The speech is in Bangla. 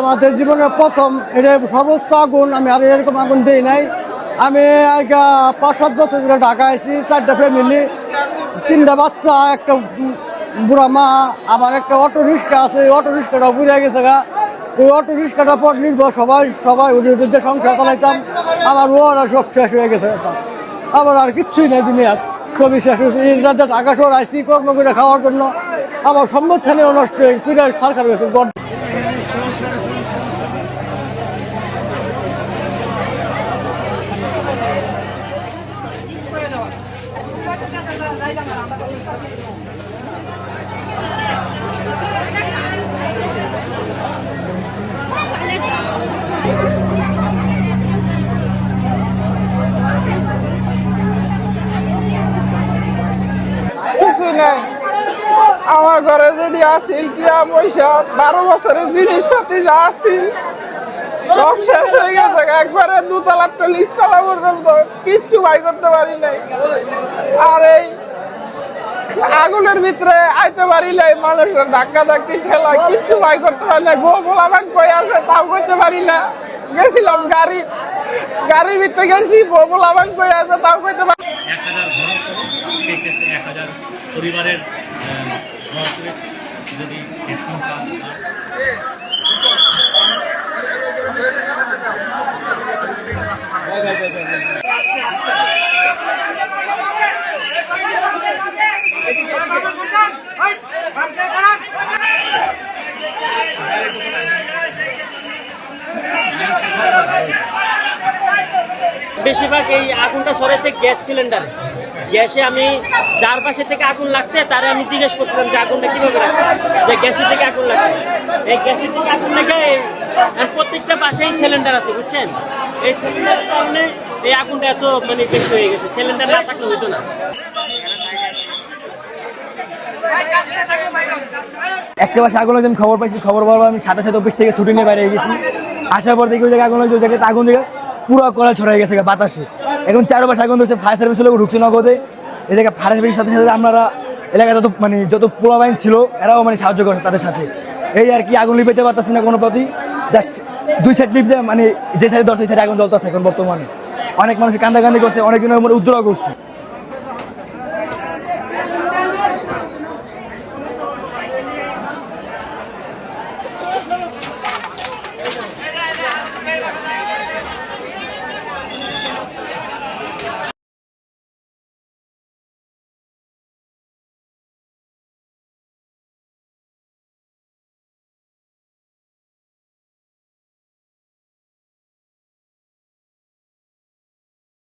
আমাদের জীবনের প্রথম, এটা সমস্ত আগুন, আমি আর এরকম আগুন দিই নাই। আমি পাঁচ সাত বছর ধরে ঢাকা আছি চারটা ফ্যামিলি তিনটা বাচ্চা, একটা বুড়া মা, আবার একটা অটো রিক্সা আছে ওই অটো রিক্সাটা বুঝে গেছে গা। ওই অটো রিক্সাটার পর নির্ভর সবাই সবাই ওই সংসার চালাইতাম, আবার ওরা সব শেষ হয়ে গেছে। আবার আর কিচ্ছুই নাই দিনে আছে এই রাজ্যে আইসি কর্ম করে খাওয়ার জন্য আবার সম্মুখানেও নষ্ট হয়ে গেছে গড কিছু নাই। আমার ঘরে যদি আসিল, টিয়া পয়সা, বারো বছরের জিনিসপাতি যা আসিল, সব শেষ হয়ে গেছে। একবারে দুতলা তো নিচতলা পর্যন্ত কিচ্ছু বাই করতে পারি নাই। আর এই আগুনের ভিতরে আইতে পারি নাই, মানুষের ধাক্কা ধাক্কি ঠেলা, কিচ্ছু বাই করতে পারি না গো গোলাবান কই আছে, তাও করতে পারি না। গেছিলাম গাড়ি, গাড়ির ভিতরে গেছি বোলাবান কই আছে, তাও করতে পারি পরিবারের যদি বেশিরভাগ এই আগুনটা সরেছে গ্যাস সিলিন্ডারে। গ্যাসে আমি যার পাশে থেকে আগুন লাগছে, তারে আমি জিজ্ঞেস করছিলাম যে আগুনটা কীভাবে লাগছে? যে গ্যাসের থেকে আগুন লাগছে। এই গ্যাসের থেকে আগুন লেগে প্রত্যেকটা পাশেই সিলিন্ডার আছে, বুঝছেন? এই সিলিন্ডারের কারণে এই আগুনটা এত মানে বেশি হয়ে গেছে। সিলিন্ডার না থাকলে হতো না। একটা বাসে আগুন লাগছে খবর পাইছি, খবর পাওয়ার আমি সাথে সাথে অফিস থেকে ছুটি নিয়ে বাইরে গেছি। আসার পর দেখি ওই জায়গায় আগুন লাগছে, ওই জায়গায় আগুন দেখে পুরো কলা ছড়াই গেছে বাতাসে। এখন চারো মাস এখন হচ্ছে ফায়ার সার্ভিস লোক ঢুকছে নগদে। এদিকে ফায়ার সার্ভিসের সাথে সাথে আপনারা এলাকায় যত মানে যত পোলা বাহিনী ছিল, এরাও মানে সাহায্য করছে তাদের সাথে। এই আর কি আগুন লিপেতে পারতেছে না কোনো প্রতি। জাস্ট দুই সাইড লিপ যায় মানে যে সাইডে দশ সেই সাইডে আগুন জ্বলতেছে এখন বর্তমানে। অনেক মানুষ কান্দাকান্দি করছে অনেক দিনের মধ্যে উদ্ধার করছে।